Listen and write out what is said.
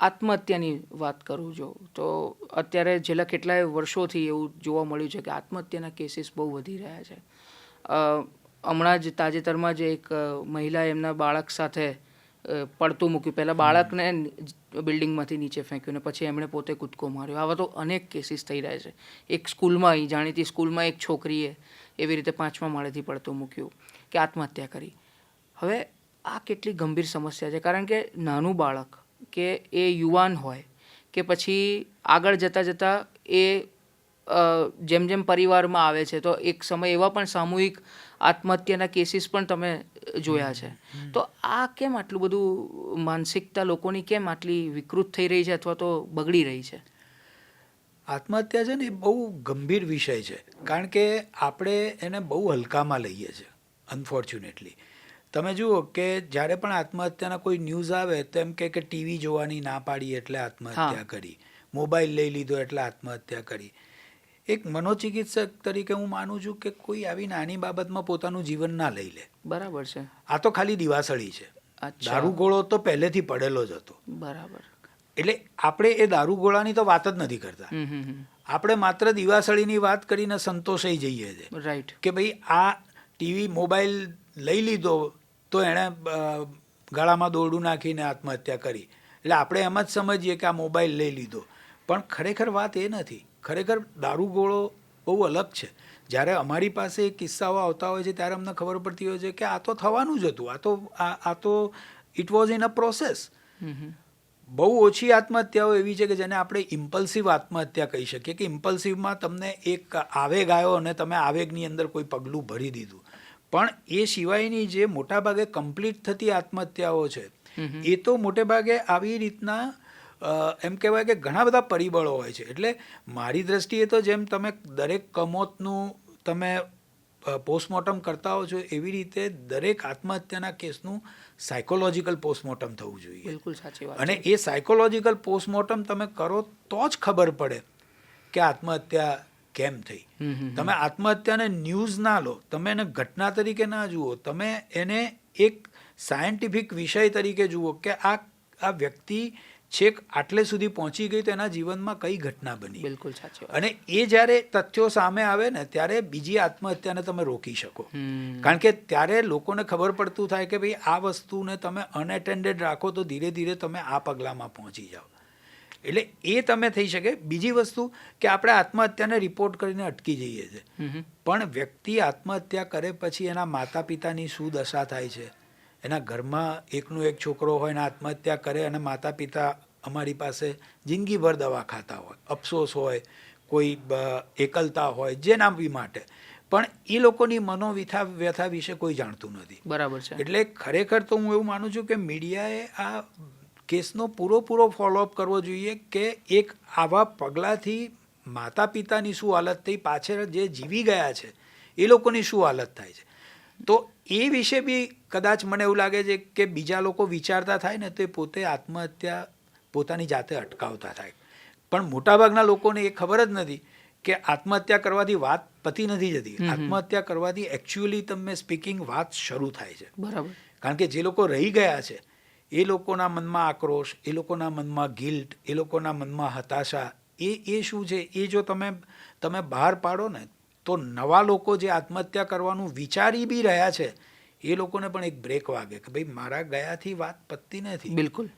આત્મહત્યાની વાત કરું જો તો અત્યારે છેલ્લા કેટલાય વર્ષોથી એવું જોવા મળ્યું છે કે આત્મહત્યાના કેસીસ બહુ વધી રહ્યા છે. હમણાં જ તાજેતરમાં જ એક મહિલા એમના બાળક સાથે પડતું મૂક્યું. પહેલાં બાળકને બિલ્ડિંગમાંથી નીચે ફેંક્યું ને પછી એમણે પોતે કૂદકો માર્યો. આવા તો અનેક કેસીસ થઈ રહ્યા છે. એક સ્કૂલમાં અહીં જાણીતી સ્કૂલમાં એક છોકરીએ એવી રીતે પાંચમા માળેથી પડતું મૂક્યું કે આત્મહત્યા કરી. હવે આ કેટલી ગંભીર સમસ્યા છે. કારણ કે નાનું બાળક કે એ યુવાન હોય, કે પછી આગળ જતાં જતાં એ જેમ જેમ પરિવારમાં આવે છે, તો એક સમય એવા પણ સામૂહિક આત્મહત્યાના કેસીસ પણ તમે જોયા છે. તો આ કેમ આટલું બધું માનસિકતા લોકોની કેમ આટલી વિકૃત થઈ રહી છે અથવા તો બગડી રહી છે? આત્મહત્યા છે ને એ બહુ ગંભીર વિષય છે. કારણ કે આપણે એને બહુ હલકામાં લઈએ છીએ અનફોર્ચ્યુનેટલી તમે જુઓ કે જ્યારે પણ આત્મહત્યાના કોઈ ન્યૂઝ આવે તો એમ કે ટીવી જોવાની ના પાડી એટલે આત્મહત્યા કરી. મોબાઈલ લઈ લીધો એટલે આત્મહત્યા કરી. એક મનોચિકિત્સક તરીકે હું માનું છું કે કોઈ આવી નાની બાબતમાં પોતાનું જીવન ના લઈ લે. બરાબર છે. આ તો ખાલી દિવાસળી છે. દારૂગોળો તો પહેલેથી પડેલો જ હતો. બરાબર. એટલે આપણે એ દારૂગોળાની તો વાત જ નથી કરતા. આપણે માત્ર દિવાસળીની વાત કરીને સંતોષાઈ જઈએ છીએ રાઈટ કે ભાઈ આ ટીવી મોબાઈલ લઈ લીધો તો એણે ગળામાં દોરડું નાખીને આત્મહત્યા કરી. એટલે આપણે એમ જ સમજીએ કે આ મોબાઈલ લઈ લીધો. પણ ખરેખર વાત એ નથી. ખરેખર દારૂગોળો બહુ અલગ છે. જ્યારે અમારી પાસે કિસ્સાઓ આવતા હોય છે ત્યારે અમને ખબર પડતી હોય છે કે આ તો થવાનું જ હતું. આ તો આ આ તો it was in a process બહુ ઓછી આત્મહત્યાઓ એવી છે કે જેને આપણે ઇમ્પલ્સિવ આત્મહત્યા કહી શકીએ કે ઇમ્પલ્સિવમાં તમને એક આવેગ આવ્યો અને તમે આવેગની અંદર કોઈ પગલું ભરી દીધું. પણ એ સિવાયની જે મોટાભાગે કમ્પ્લીટ થતી આત્મહત્યાઓ છે એ તો મોટે ભાગે આવી રીતના એમ કહેવાય કે ઘણા બધા પરિબળો હોય છે. એટલે મારી દ્રષ્ટિએ તો જેમ તમે દરેક કમોતનું તમે પોસ્ટમોર્ટમ કરતા હો છો એવી રીતે દરેક આત્મહત્યાના કેસનું સાયકોલોજીકલ પોસ્ટમોર્ટમ થવું જોઈએ. બિલકુલ સાચી વાત અને એ સાયકોલોજીકલ પોસ્ટમોર્ટમ તમે કરો તો જ ખબર પડે કે આત્મહત્યા કેમ થઈ? તમે આત્મહત્યાને ન્યૂઝ ના લો તમે એને ઘટના તરીકે ના જુઓ તમે એને એક સાયન્ટિફિક વિષય તરીકે જુઓ કે આ આ વ્યક્તિ છેક આટલે સુધી પહોંચી ગઈ તો એના જીવનમાં કઈ ઘટના બની? બિલકુલ સાચી અને એ જ્યારે તથ્યો સામે આવે ને ત્યારે બીજી આત્મહત્યાને તમે રોકી શકો. કારણ કે ત્યારે લોકોને ખબર પડતું થાય કે ભાઈ આ વસ્તુને તમે અનએટેન્ડેડ રાખો તો ધીરે ધીરે તમે આ પગલામાં પહોંચી જાઓ. એટલે એ તમે થઈ શકે. બીજી વસ્તુ કે આપણે આત્મહત્યાને રિપોર્ટ કરીને અટકી જઈએ છીએ. પણ વ્યક્તિ આત્મહત્યા કરે પછી એના માતા પિતાની શું દશા થાય છે? એના ઘરમાં એકનો એક છોકરો હોય અને આત્મહત્યા કરે અને માતા પિતા અમારી પાસે જિંદગીભર દવા ખાતા હોય. અફસોસ હોય કોઈ એકલતા હોય જેના બી માટે. પણ એ લોકોની મનોવ્યથા વ્યથા વિશે કોઈ જાણતું નથી. બરાબર છે. એટલે ખરેખર તો હું એવું માનું છું કે મીડિયાએ આ કેસનો પૂરો પૂરો ફોલોઅપ કરવો જોઈએ કે એક આવા પગલાંથી માતા પિતાની શું હાલત થઈ પાછળ જે જીવી ગયા છે એ લોકોની શું હાલત થાય છે? તો એ વિશે બી કદાચ મને એવું લાગે છે કે બીજા લોકો વિચારતા થાય ને તો એ પોતે આત્મહત્યા પોતાની જાતે અટકાવતા થાય. પણ મોટાભાગના લોકોને એ ખબર જ નથી કે આત્મહત્યા કરવાથી વાત પતી નથી જતી. આત્મહત્યા કરવાથી એકચ્યુઅલી તમે સ્પીકિંગ વાત શરૂ થાય છે. બરાબર. કારણ કે જે લોકો રહી ગયા છે એ લોકોના મનમાં આક્રોશ, એ લોકોના મનમાં ગિલ્ટ, એ લોકોના મનમાં હતાશા, એ એ શું છે? એ જો તમે તમે બહાર પાડો ને, તો નવા લોકો જે આત્મહત્યા કરવાનું વિચારી બી રહ્યા છે, એ લોકોને પણ એક બ્રેક વાગે કે ભાઈ મારા ગયાથી વાત પતતી નથી. બિલકુલ.